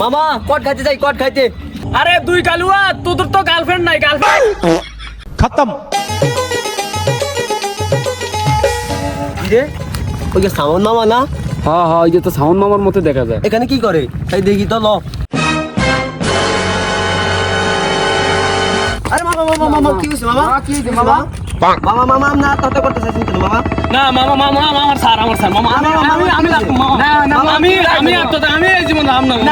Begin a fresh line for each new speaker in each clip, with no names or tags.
মামা কট খাইতে যাই কট খাইতে।
আরে দুই কালুয়া তোদের তো গার্লফ্রেন্ড নাই গার্লফ্রেন্ড
খতম। রে ওই যে সাউন্ড মামা না?
হ্যাঁ হ্যাঁ ওই যে তো সাউন্ড মামার মতো দেখা যায়।
এখানে কি করে? তাই দেখি তো ল। আরে মামা মামা মামা কি হইছে মামা? কি হইছে মামা।
আমি মামা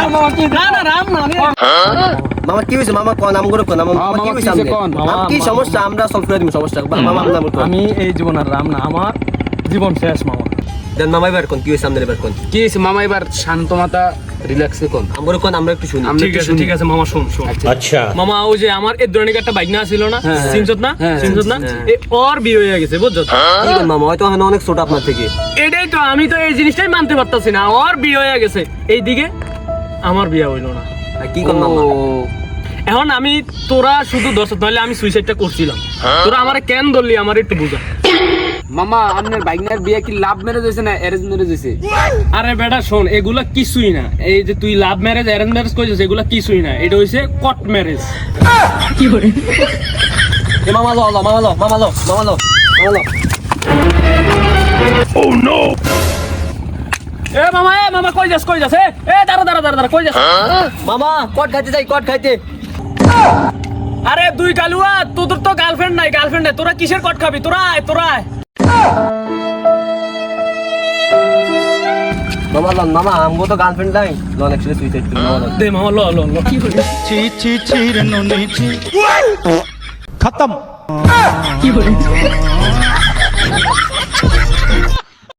আচ্ছা।
আচ্ছা। ও যে আমার ধরনের একটা ছিল না? সিমসত না? সিমসত না? বিয়ে হয়ে গেছে বুঝছ?
হ্যাঁ। মামা? হয়তো অনেক ছোট আপনার থেকে।
এটাই তো আমি তো এই জিনিসটাই মানতে পারতাছি না। অর বিয়ে হয়ে গেছে। এইদিকে আমার বিয়ে হইল না।
কি
ও,
এখন আমি তোরা শুধু দর্শক নাহলে আমি সুইসাইডটা করছিলাম। তোরা আমারে কেন ধরলি? আমার একটু বুঝা।
মামা আপনার বাইকনার বিয়ে কি লাভ ম্যারেজ হয়েছে না অ্যারেঞ্জ ম্যারেজ হয়েছে?
আরে বেটা শোন এগুলা কিছুই না। এই যে তুই লাভ ম্যারেজ অ্যারেঞ্জ ম্যারেজ করেছিস এগুলা কিছুই না। এটা হইছে কট ম্যারেজ
এ মামা লো লো মামা লো মামা লো মামা লো মামা লো
এ মামা এ মামা কই যাস কই যাস? এ এ দাঁড়া দাঁড়া দাঁড়া দাঁড়া কই যাস?
মামা কট খাইতে যাই কট খাইতে।
আরে দুই কালুয়া তোদের তো গার্লফ্রেন্ড নাই গার্লফ্রেন্ড নাই। তোরা কিসের কট খাবি? তোরা আয় তোরা আয়।
মামা লন মামা আমগো তো গার্লফ্রেন্ড নাই। লন একসাথে তুই করি
দে মামা ল ল ল
কি হলো? ছি ছি ছি রে ননি ছি। খতম কি হলো?